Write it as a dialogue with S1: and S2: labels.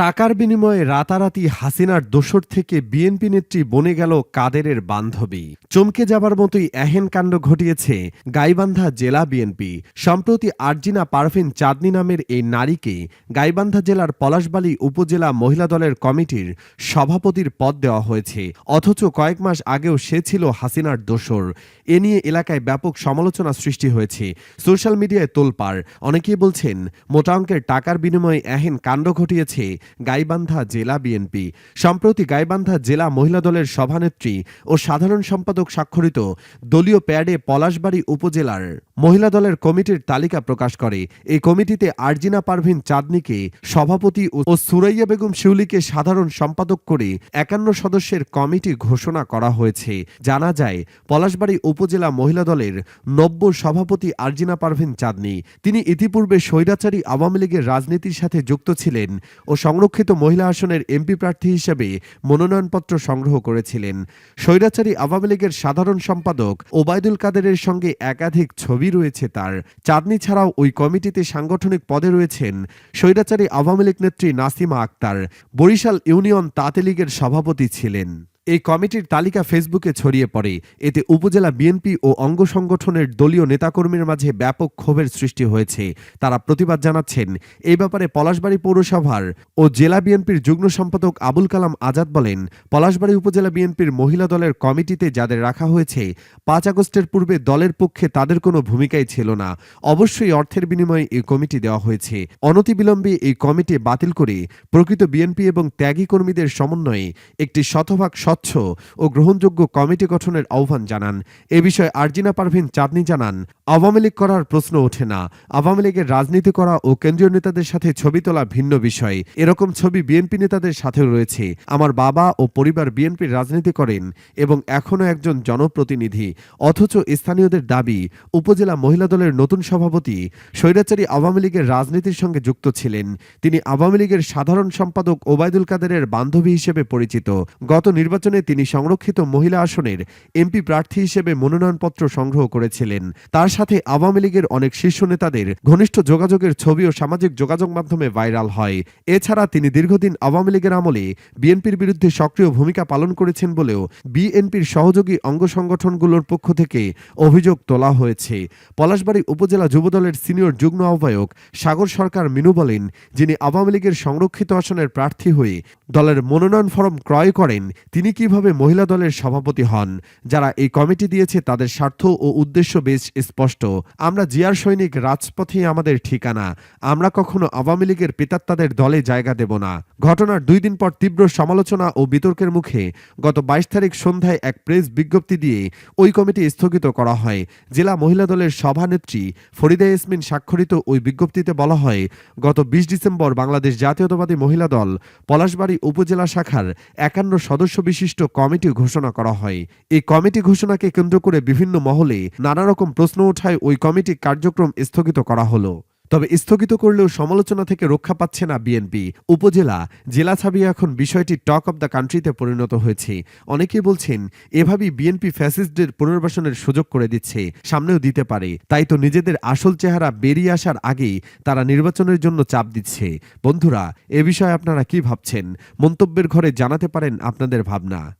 S1: টাকার বিনিময়ে রাতারাতি হাসিনার দোসর থেকে বিএনপি নেত্রী বনে গেল কাদেরের বান্ধবী। চমকে যাবার মতোই এহেন কাণ্ড ঘটিয়েছে গাইবান্ধা জেলা বিএনপি। সম্প্রতি আরজিনা পারভিন চাঁদনি নামের এই নারীকে গাইবান্ধা জেলার পলাশবালী উপজেলা মহিলা দলের কমিটির সভাপতির পদ দেওয়া হয়েছে। অথচ কয়েক মাস আগেও সে ছিল হাসিনার দোসর। এ নিয়ে এলাকায় ব্যাপক সমালোচনা সৃষ্টি হয়েছে। সোশ্যাল মিডিয়ায় তোলপাড়। অনেকেই বলছেন, মোটা অঙ্কের টাকার বিনিময়ে এহেন কাণ্ড ঘটিয়েছে গাইবান্ধা জেলা বিএনপি। সম্প্রতি গাইবান্ধা জেলা মহিলা দলের সভানেত্রী ও সাধারণ সম্পাদক স্বাক্ষরিত দলীয় প্যাডে পলাশবাড়ী উপজেলার মহিলা দলের কমিটির তালিকা প্রকাশ করে। এই কমিটিতে আরজিনা পারভিন চাঁদনিকে সভাপতি ও সুরাইয়া বেগম শিউলিকে সাধারণ সম্পাদক করে একান্ন সদস্যের কমিটি ঘোষণা করা হয়েছে। জানা যায়, পলাশবাড়ী উপজেলা মহিলা দলের নব্য সভাপতি আরজিনা পারভিন চাঁদনি। তিনি ইতিপূর্বে স্বৈরাচারী আওয়ামী লীগের রাজনীতির সাথে যুক্ত ছিলেন ও সংরক্ষিত মহিলা আসনের এমপি প্রার্থী হিসেবে মনোনয়নপত্র সংগ্রহ করেছিলেন। স্বৈরাচারী আওয়ামী লীগের সাধারণ সম্পাদক ওবায়দুল কাদেরের সঙ্গে একাধিক ছবি রয়েছে তার। চাঁদনি ছাড়াও ওই কমিটিতে সাংগঠনিক পদে রয়েছেন স্বৈরাচারী আওয়ামী লীগ নেত্রী নাসিমা আক্তার। বরিশাল ইউনিয়ন তাঁতে লীগের সভাপতি ছিলেন। এই কমিটির তালিকা ফেসবুকে ছড়িয়ে পড়ে। এতে উপজেলা বিএনপি ও অঙ্গ সংগঠনের দলীয় নেতাকর্মীর মাঝে ব্যাপক ক্ষোভের সৃষ্টি হয়েছে। তারা প্রতিবাদ জানাচ্ছেন। এই ব্যাপারে পলাশবাড়ী পৌরসভার ও জেলা বিএনপির যুগ্ম সম্পাদক আবুল কালাম আজাদ বলেন, পলাশবাড়ী উপজেলা বিএনপির মহিলা দলের কমিটিতে যাদের রাখা হয়েছে, পাঁচ আগস্টের পূর্বে দলের পক্ষে তাদের কোনো ভূমিকাই ছিল না। অবশ্যই অর্থের বিনিময়ে এই কমিটি দেওয়া হয়েছে। অনতিবিলম্বে এই কমিটি বাতিল করে প্রকৃত বিএনপি এবং ত্যাগী কর্মীদের সমন্বয়ে একটি শতভাগ স্বচ্ছ ও গ্রহণযোগ্য কমিটি গঠনের আহ্বান জানান। এ বিষয়ে আরজিনা পারভিন চাঁদনি জানান, আওয়ামী লীগ করার প্রশ্ন ওঠে না। আওয়ামী লীগের রাজনীতি করা ও কেন্দ্রীয় নেতাদের সাথে ছবি তোলা ভিন্ন বিষয়। এরকম ছবি বিএনপি নেতাদের সাথেও রয়েছে। আমার বাবা ও পরিবার বিএনপির রাজনীতি করেন এবং এখনও একজন জনপ্রতিনিধি। অথচ স্থানীয়দের দাবি, উপজেলা মহিলা দলের নতুন সভাপতি স্বৈরাচারী আওয়ামী লীগের রাজনীতির সঙ্গে যুক্ত ছিলেন। তিনি আওয়ামী লীগের সাধারণ সম্পাদক ওবায়দুল কাদেরের বান্ধবী হিসেবে পরিচিত। গত নির্বাচনে তিনি সংরক্ষিত মহিলা আসনের এমপি প্রার্থী হিসেবে মনোনয়নপত্র সংগ্রহ করেছিলেন। তার সাথে আওয়ামী লীগের অনেক শীর্ষ নেতাদের ঘনিষ্ঠ যোগাযোগের ছবিও সামাজিক যোগাযোগ মাধ্যমে ভাইরাল হয়। এছাড়া তিনি দীর্ঘদিন আওয়ামী লীগের আমলে বিএনপির বিরুদ্ধে সক্রিয় ভূমিকা পালন করেছেন বলেও বিএনপির সহযোগী অঙ্গ সংগঠনগুলোর পক্ষ থেকে অভিযোগ তোলা হয়েছে। পলাশবাড়ী উপজেলা যুবদলের সিনিয়র যুগ্ম আহ্বায়ক সাগর সরকার মিনু বলেন, যিনি আওয়ামী লীগের সংরক্ষিত আসনের প্রার্থী হয়ে দলের মনোনয়ন ফরম ক্রয় করেন, তিনি কীভাবে মহিলা দলের সভাপতি হন, যারা এই কমিটি দিয়েছে তাদের স্বার্থ ও উদ্দেশ্য বেশ স্পষ্ট। আমরা জিয়ার সৈনিক রাজপথেই আমাদের ঠিকানা। আমরা কখনো আওয়ামী লীগের পিতাত্তাদের দলে জায়গা দেব না। ঘটনার দুই দিন পর তীব্র সমালোচনা ও বিতর্কের মুখে গত বাইশ তারিখ সন্ধ্যায় এক প্রেস বিজ্ঞপ্তি দিয়ে ওই কমিটি স্থগিত করা হয়। জেলা মহিলা দলের সভানেত্রী ফরিদা ইসমিন স্বাক্ষরিত ওই বিজ্ঞপ্তিতে বলা হয়, গত বিশ ডিসেম্বর বাংলাদেশ জাতীয়তাবাদী মহিলা দল পলাশবাড়ী উপজেলা শাখার একান্ন সদস্য বিশিষ্ট কমিটি ঘোষণা করা হয়। এই কমিটি ঘোষণাকে কেন্দ্র করে বিভিন্ন মহলে নানা রকম প্রশ্ন ওঠায় ওই কমিটি কার্যক্রম স্থগিত করা হলো। তবে স্থগিত করলেও সমালোচনা থেকে রক্ষা পাচ্ছে না বিএনপি উপজেলা, জেলা ছাবি এখন বিষয়টি টক অব দ্য কান্ট্রিতে পরিণত হয়েছে। অনেকেই বলছেন, এভাবেই বিএনপি ফ্যাসিস্টদের পুনর্বাসনের সুযোগ করে দিচ্ছে, সামনেও দিতে পারে। তাই তো নিজেদের আসল চেহারা বেরিয়ে আসার আগেই তারা নির্বাচনের জন্য চাপ দিচ্ছে। বন্ধুরা, এ বিষয়ে আপনারা কি ভাবছেন? মন্তব্যের ঘরে জানাতে পারেন আপনাদের ভাবনা।